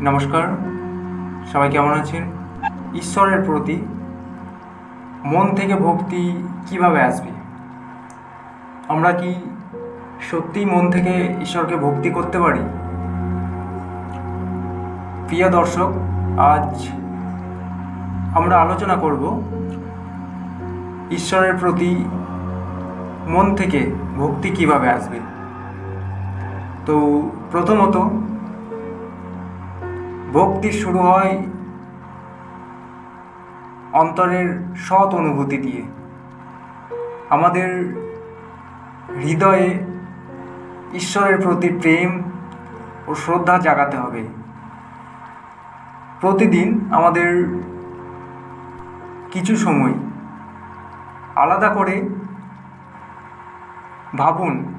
নমস্কার। সবাই কেমন আছেন? ঈশ্বরের প্রতি মন থেকে ভক্তি কীভাবে আসবে? আমরা কি সত্যি মন থেকে ঈশ্বরকে ভক্তি করতে পারি? প্রিয় দর্শক, আজ আমরা আলোচনা করব ঈশ্বরের প্রতি মন থেকে ভক্তি কীভাবে আসবে? তো প্রথমত ভক্তি শুরু হয় অন্তরের সৎ অনুভূতি দিয়ে। আমাদের হৃদয়ে ঈশ্বরের প্রতি প্রেম ও শ্রদ্ধা জাগাতে হবে। প্রতিদিন আমাদের কিছু সময় আলাদা করে ভাবুন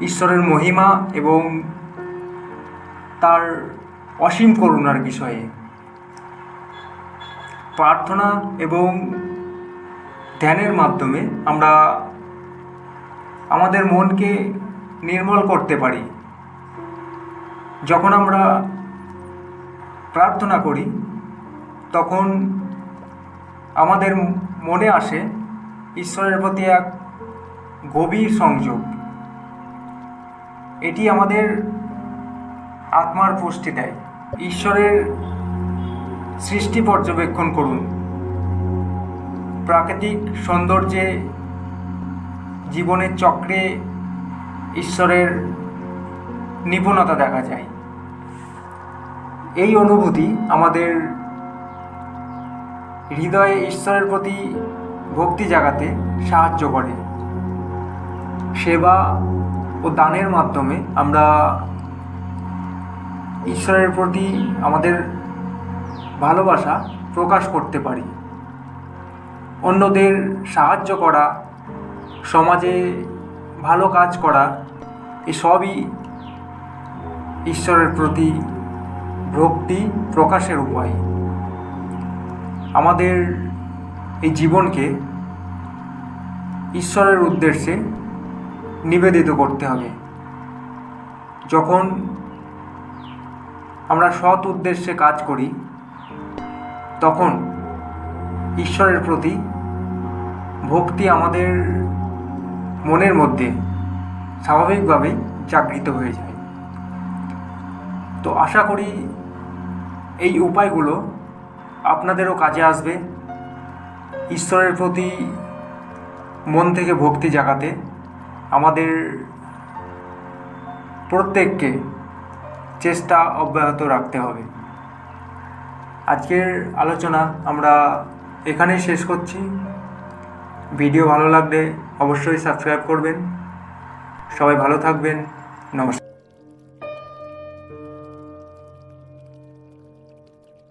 ঈশ্বরের মহিমা এবং তার অসীম করুণার বিষয়ে। প্রার্থনা এবং ধ্যানের মাধ্যমে আমরা আমাদের মনকে নির্মল করতে পারি। যখন আমরা প্রার্থনা করি, তখন আমাদের মনে আসে ঈশ্বরের প্রতি এক গভীর সংযোগ। এটি আমাদের আত্মার পুষ্টি দেয়। ঈশ্বরের সৃষ্টি পর্যবেক্ষণ করুন। প্রাকৃতিক সৌন্দর্যে, জীবনের চক্রে ঈশ্বরের নিপুণতা দেখা যায়। এই অনুভূতি আমাদের হৃদয়ে ঈশ্বরের প্রতি ভক্তি জাগাতে সাহায্য করে। সেবা ও দানের মাধ্যমে আমরা ঈশ্বরের প্রতি আমাদের ভালোবাসা প্রকাশ করতে পারি। অন্যদের সাহায্য করা, সমাজে ভালো কাজ করা এসবই ঈশ্বরের প্রতি ভক্তি প্রকাশের উপায়। আমাদের এই জীবনকে ঈশ্বরের উদ্দেশ্যে নিবেদিত করতে হবে। যখন আমরা সৎ উদ্দেশ্যে কাজ করি, তখন ঈশ্বরের প্রতি ভক্তি আমাদের মনের মধ্যে স্বাভাবিকভাবেই জাগৃত হয়ে যায়। তো আশা করি এই উপায়গুলো আপনাদেরও কাজে আসবে ঈশ্বরের প্রতি মন থেকে ভক্তি জাগাতে। আমাদের প্রত্যেককে চেষ্টা অব্যাহত রাখতে হবে। আজকের আলোচনা আমরা এখানেই শেষ করছি। ভিডিও ভালো লাগলে অবশ্যই সাবস্ক্রাইব করবেন। সবাই ভালো থাকবেন। নমস্কার।